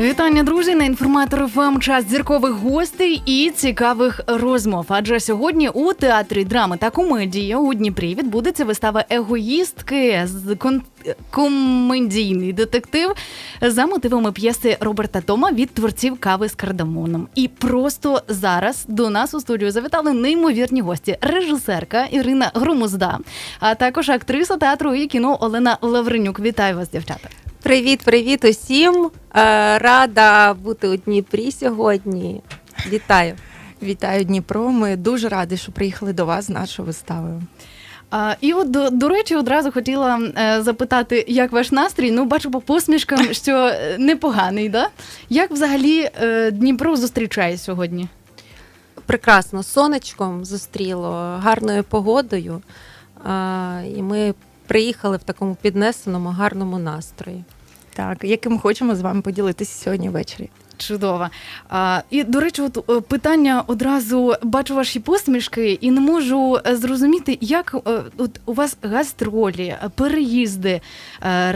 Вітання, друзі, на інформатор ФМ час зіркових гостей і цікавих розмов. Адже сьогодні у театрі драми та комедії у Дніпрі відбудеться вистава егоїстки з кон... комедійний детектив за мотивами п'єси Роберта Тома від творців кави з кардамоном. І просто зараз до нас у студію завітали неймовірні гості: режисерка Ірина Громозда, а також актриса театру і кіно Олена Лавренюк. Вітаю вас, дівчата. Привіт, привіт усім. Е, Рада бути у Дніпрі сьогодні. Вітаю. Вітаю Дніпро. Ми дуже раді, що приїхали до вас з нашою виставою. А, і от до, до речі, одразу хотіла е, запитати, як ваш настрій? Ну, бачу по посмішкам, що е, непоганий, да? Як взагалі е, Дніпро зустрічає сьогодні? Прекрасно, сонечком зустріло, гарною погодою. Е, і ми приїхали в такому піднесеному, гарному настрої. Так, яким хочемо з вами поділитися сьогодні ввечері. Чудово. А, і до речі, от е, питання одразу бачу ваші посмішки і не можу е, зрозуміти, як е, от у вас гастролі, переїзди,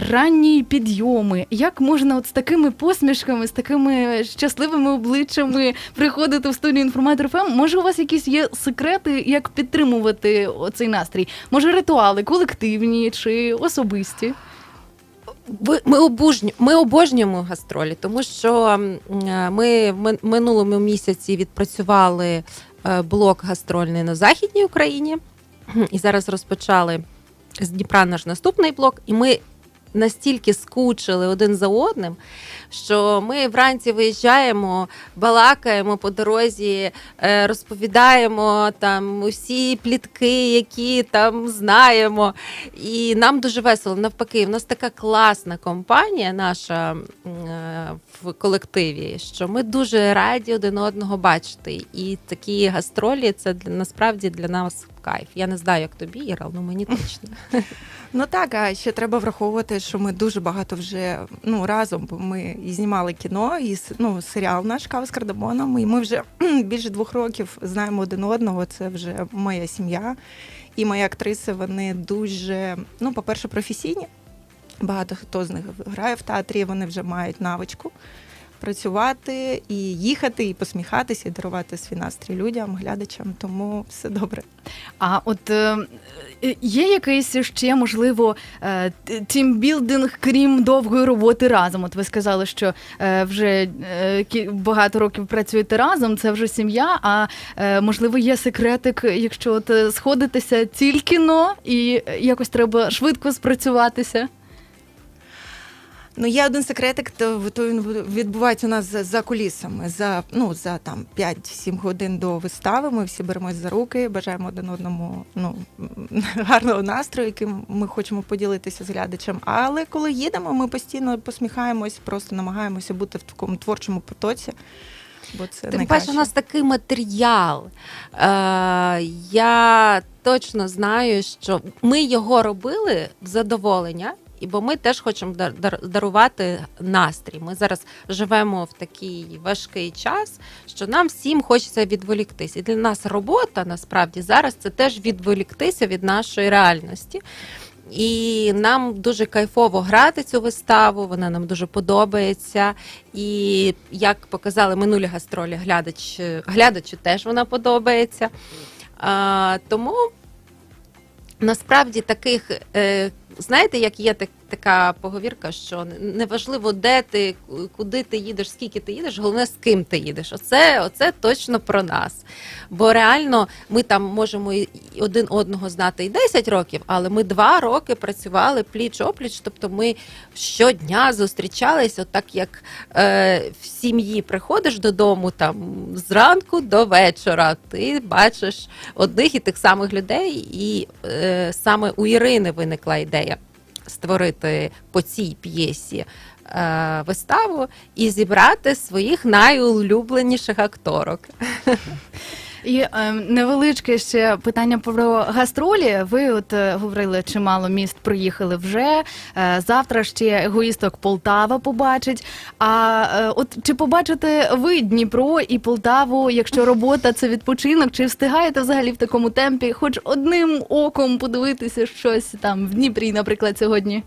ранні підйоми. Як можна от з такими посмішками, з такими щасливими обличчями приходити в студію інформатор ФМ? Може, у вас якісь є секрети, як підтримувати цей настрій? Може, ритуали колективні чи особисті? Ми, обожню, ми обожнюємо гастролі, тому що е, ми в минулому місяці відпрацювали е, блок гастрольний на Західній Україні, і зараз розпочали з Дніпра наш наступний блок, і ми настільки скучили один за одним, що ми вранці виїжджаємо, балакаємо по дорозі, е, розповідаємо там усі плітки, які там знаємо. І нам дуже весело. Навпаки, в нас така класна компанія наша е, в колективі, що ми дуже раді один одного бачити. І такі гастролі це насправді для нас кайф. Я не знаю, як тобі, Іра, але мені точно. Ну так, а ще треба враховувати, що ми дуже багато вже ну разом, бо ми і знімали кіно, і ну, серіал наш кава з кардамоном. І ми вже більше двох років знаємо один одного. Це вже моя сім'я. І мої актриси вони дуже, ну, по-перше, професійні. Багато хто з них грає в театрі, вони вже мають навичку працювати і їхати, і посміхатися, і дарувати свій настрій людям, глядачам. Тому все добре. А от е, е, є якийсь ще можливо е, тімбілдинг, крім довгої роботи разом? От ви сказали, що е, вже е, багато років працюєте разом, це вже сім'я. А е, можливо, є секретик, якщо от сходитеся тільки но і якось треба швидко спрацюватися. Ну, є один секретик, то, то він відбувається у нас за, за кулісами. За, ну, за там 5-7 годин до вистави ми всі беремось за руки, бажаємо один одному ну, гарного настрою, яким ми хочемо поділитися з глядачем. Але коли їдемо, ми постійно посміхаємось, просто намагаємося бути в такому творчому потоці. Бо це Тим паче, у нас такий матеріал. Е, я точно знаю, що ми його робили в задоволення. І бо ми теж хочемо дар- дар- дарувати настрій. Ми зараз живемо в такий важкий час, що нам всім хочеться відволіктися. І для нас робота насправді зараз це теж відволіктися від нашої реальності. І нам дуже кайфово грати цю виставу, вона нам дуже подобається. І як показали минулі гастролі, глядач, глядачу теж вона подобається. А, тому насправді таких, е, знаєте, як є так, така поговірка, що неважливо, де ти, куди ти їдеш, скільки ти їдеш, головне, з ким ти їдеш. Оце, оце точно про нас. Бо реально ми там можемо один одного знати і 10 років, але ми два роки працювали пліч опліч, тобто ми щодня зустрічалися, так як е, в сім'ї приходиш додому там зранку до вечора. Ти бачиш одних і тих самих людей, і е, саме у Ірини виникла ідея створити по цій п'єсі е, виставу і зібрати своїх найулюбленіших акторок. І е, невеличке ще питання про гастролі. Ви от е, говорили, чимало міст проїхали вже. Е, завтра ще егоїсток Полтава побачить. А е, от чи побачите ви Дніпро і Полтаву, якщо робота це відпочинок, чи встигаєте взагалі в такому темпі, хоч одним оком подивитися щось там в Дніпрі, наприклад, сьогодні?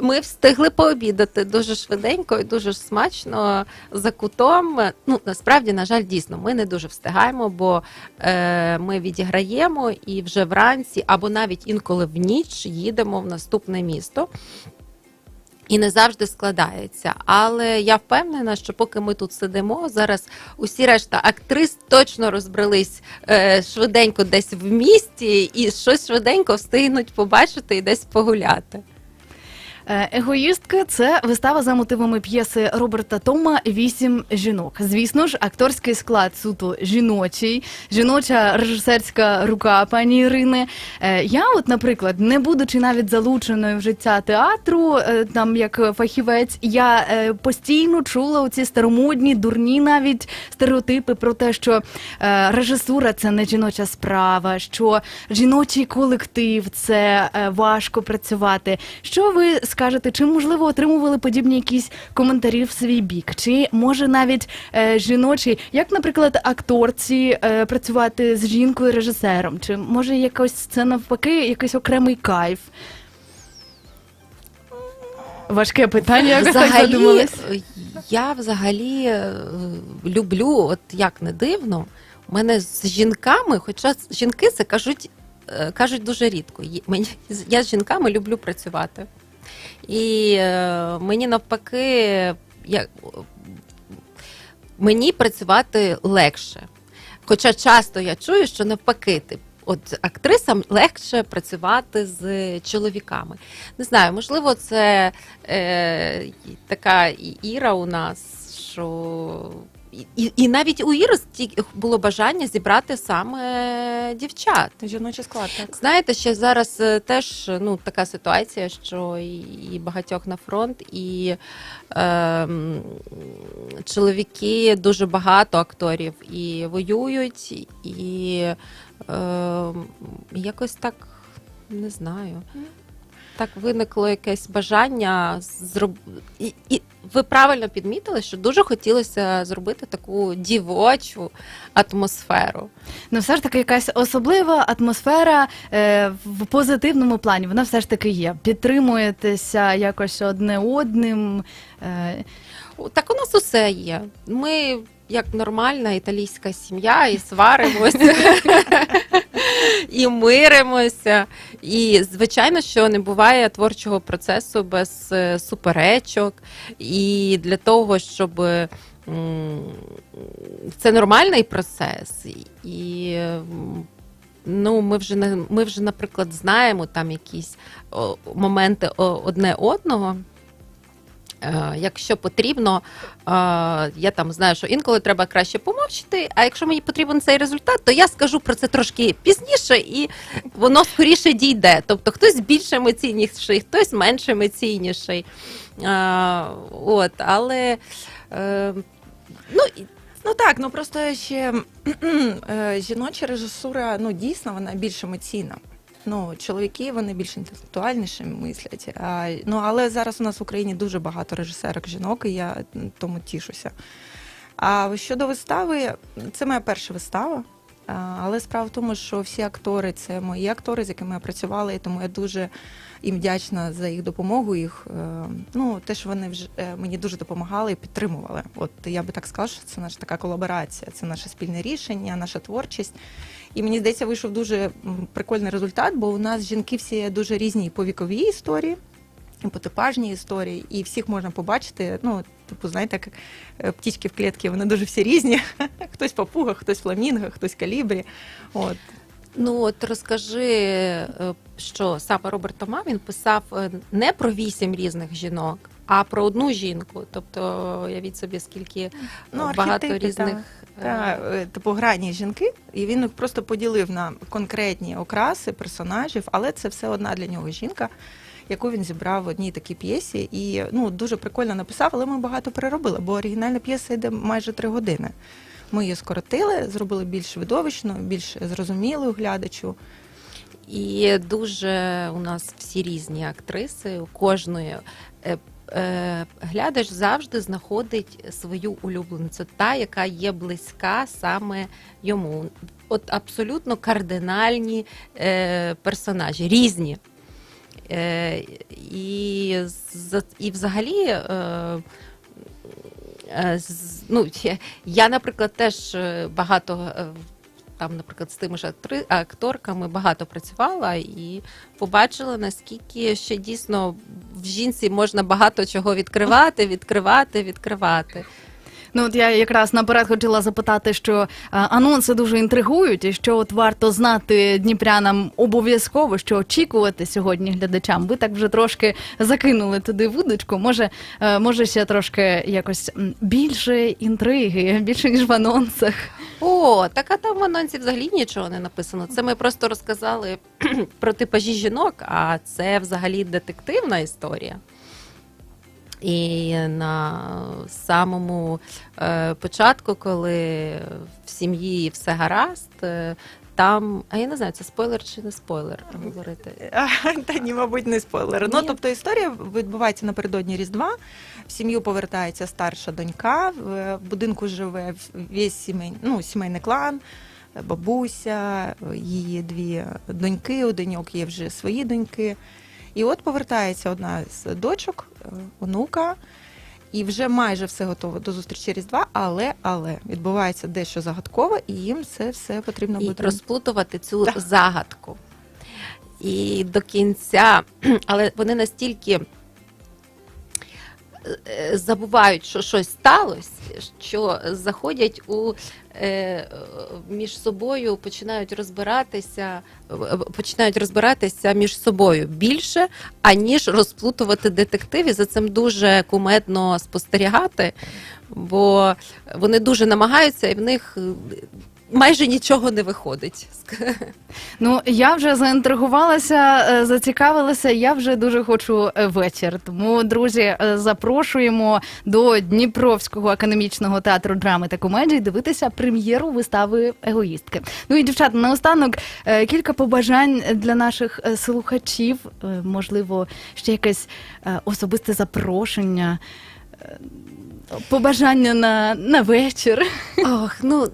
Ми встигли пообідати дуже швиденько і дуже смачно за кутом. Ну насправді, на жаль, дійсно, ми не дуже встигаємо, бо е, ми відіграємо і вже вранці, або навіть інколи в ніч їдемо в наступне місто. І не завжди складається. Але я впевнена, що поки ми тут сидимо, зараз усі решта актрис точно розбрались е, швиденько десь в місті і щось швиденько встигнуть побачити і десь погуляти. Е, Егоїстка це вистава за мотивами п'єси Роберта Тома Вісім жінок. Звісно ж, акторський склад суто жіночий, жіноча режисерська рука пані Ірини. Е, Я, от, наприклад, не будучи навіть залученою в життя театру, е, там як фахівець, я постійно чула оці старомодні, дурні навіть стереотипи про те, що режисура це не жіноча справа, що жіночий колектив це важко працювати. Що ви скажете? Чи можливо отримували подібні якісь коментарі в свій бік? Чи може навіть е, жіночий, як, наприклад, акторці е, працювати з жінкою режисером? Чи може якось це навпаки якийсь окремий кайф? Важке питання, якось так Взагалі, задумалась. я взагалі е, люблю, от як не дивно, у мене з жінками, хоча жінки це кажуть, е, кажуть дуже рідко. Є- Мені, я з жінками люблю працювати. І е, мені навпаки, я, мені працювати легше. Хоча часто я чую, що навпаки, тип, от актрисам легше працювати з чоловіками. Не знаю, можливо, це е, така Іра у нас, що. І, і, навіть у Іри стільки було бажання зібрати саме дівчат. Жіночий склад, так. Знаєте, ще зараз е, теж ну, така ситуація, що і, і багатьох на фронт, і е, чоловіки дуже багато акторів і воюють, і е, якось так не знаю. Так виникло якесь бажання зроб... і, і ви правильно підмітили, що дуже хотілося зробити таку дівочу атмосферу. Ну, все ж таки, якась особлива атмосфера е, в позитивному плані. Вона все ж таки є. Підтримуєтеся якось одне одним. Е, Так у нас усе є. Ми як нормальна італійська сім'я, і сваримося, і миримося. І звичайно, що не буває творчого процесу без е, суперечок. І для того, щоб це нормальний процес. І Ну, ми вже ми вже, наприклад, знаємо там якісь моменти одне одного. Е, Якщо потрібно, е, я там знаю, що інколи треба краще помовчати, а якщо мені потрібен цей результат, то я скажу про це трошки пізніше, і воно скоріше дійде. Тобто хтось більш емоційніший, хтось менш емоційніший. Е, От, але ну, Ну так, ну просто ще жіноча режисура, ну дійсно вона більш емоційна. Ну, чоловіки вони більш інтелектуальніше мислять. А, ну але зараз у нас в Україні дуже багато режисерок жінок, і я тому тішуся. А щодо вистави, це моя перша вистава. Але справа в тому, що всі актори це мої актори, з якими я працювала, і тому я дуже їм вдячна за їх допомогу. Їх е, ну те, що вони вже е, мені дуже допомагали і підтримували. От я би так сказала, що це наша така колаборація, це наше спільне рішення, наша творчість. І мені здається, вийшов дуже прикольний результат, бо у нас жінки всі дуже різні по віковій історії. І По типажній історії, і всіх можна побачити. Ну, типу, знаєте, як е, птічки в клітці, вони дуже всі різні. Хтось папуга, хтось фламінго, хтось калібрі. От. Ну от розкажи, е, що саме Роберт Тома він писав е, не про вісім різних жінок, а про одну жінку. Тобто я від собі скільки Ну, багато різних. Та, е, типу грані жінки, і він їх просто поділив на конкретні окраси персонажів, але це все одна для нього жінка, яку він зібрав в одній такій п'єсі. І ну дуже прикольно написав, але ми багато переробили, бо оригінальна п'єса йде майже три години. Ми її скоротили, зробили більш видовищно, більш зрозумілою глядачу. І дуже у нас всі різні актриси. У кожної е, е, глядач завжди знаходить свою улюбленицю, та, яка є близька саме йому. От абсолютно кардинальні е, персонажі, різні. Е, і, і взагалі. Е, е, ну, я, наприклад, теж багато там, наприклад, з тими ж акторками багато працювала і побачила, наскільки ще дійсно в жінці можна багато чого відкривати, відкривати, відкривати. Ну от я якраз наперед хотіла запитати, що е, анонси дуже інтригують, і що от варто знати дніпрянам обов'язково, що очікувати сьогодні глядачам. Ви так вже трошки закинули туди вудочку. Може, е, може ще трошки якось більше інтриги, більше ніж в анонсах. О, так а там в анонсі взагалі нічого не написано. Це ми просто розказали про типажі жінок, а це взагалі детективна історія. І на самому е, початку, коли в сім'ї все гаразд, е, там, а я не знаю, це спойлер чи не спойлер говорити. Та ні, мабуть, не спойлер. Ну тобто історія відбувається напередодні Різдва. В сім'ю повертається старша донька. В будинку живе весь сімей, ну, сімейний клан, бабуся, її дві доньки, у доньок є вже свої доньки. І от повертається одна з дочок, е, онука. І вже майже все готово до зустрічі Різдва, але але відбувається дещо загадкове, і їм це все потрібно і буде розплутувати цю да. загадку. І до кінця, але вони настільки забувають, що щось сталося, що заходять у е, між собою, починають розбиратися, е, починають розбиратися між собою більше, аніж розплутувати детектив. І за цим дуже кумедно спостерігати, бо вони дуже намагаються, і в них е, майже нічого не виходить. Ну я вже заінтригувалася, е, зацікавилася. Я вже дуже хочу е, вечір. Тому, друзі, е, запрошуємо до Дніпровського академічного театру драми та комедії дивитися прем'єру вистави егоїстки. Ну і дівчата, наостанок кілька побажань для наших слухачів. Можливо, ще якесь особисте запрошення. Побажання на, на вечір. Ох, ну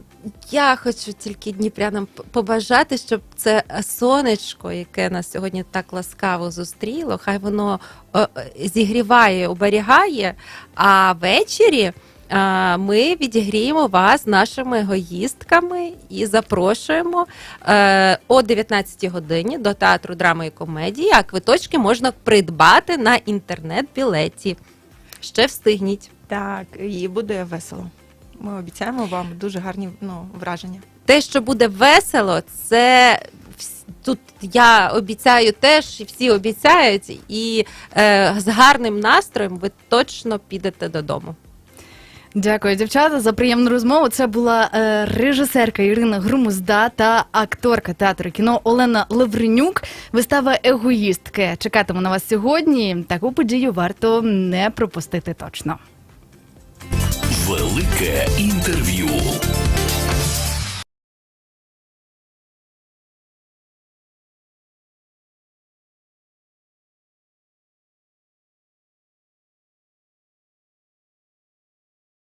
я хочу тільки дніпрянам побажати, щоб це сонечко, яке нас сьогодні так ласкаво зустріло, хай воно е, е, зігріває, оберігає. А ввечері е, ми відігріємо вас нашими егоїстками і запрошуємо е, о 19 годині до театру драми і комедії. А квиточки можна придбати на інтернет-білеті. Ще встигніть. Так, і буде весело. Ми обіцяємо вам дуже гарні ну, враження. те, що буде весело, це тут я обіцяю теж, і всі обіцяють, і е, з гарним настроєм ви точно підете додому. Дякую, дівчата, за приємну розмову. Це була е, режисерка Ірина Грумузда та акторка театру кіно Олена Лавренюк. Вистава егоїстки. Чекатиму на вас сьогодні. Таку подію варто не пропустити точно. Велике інтерв'ю.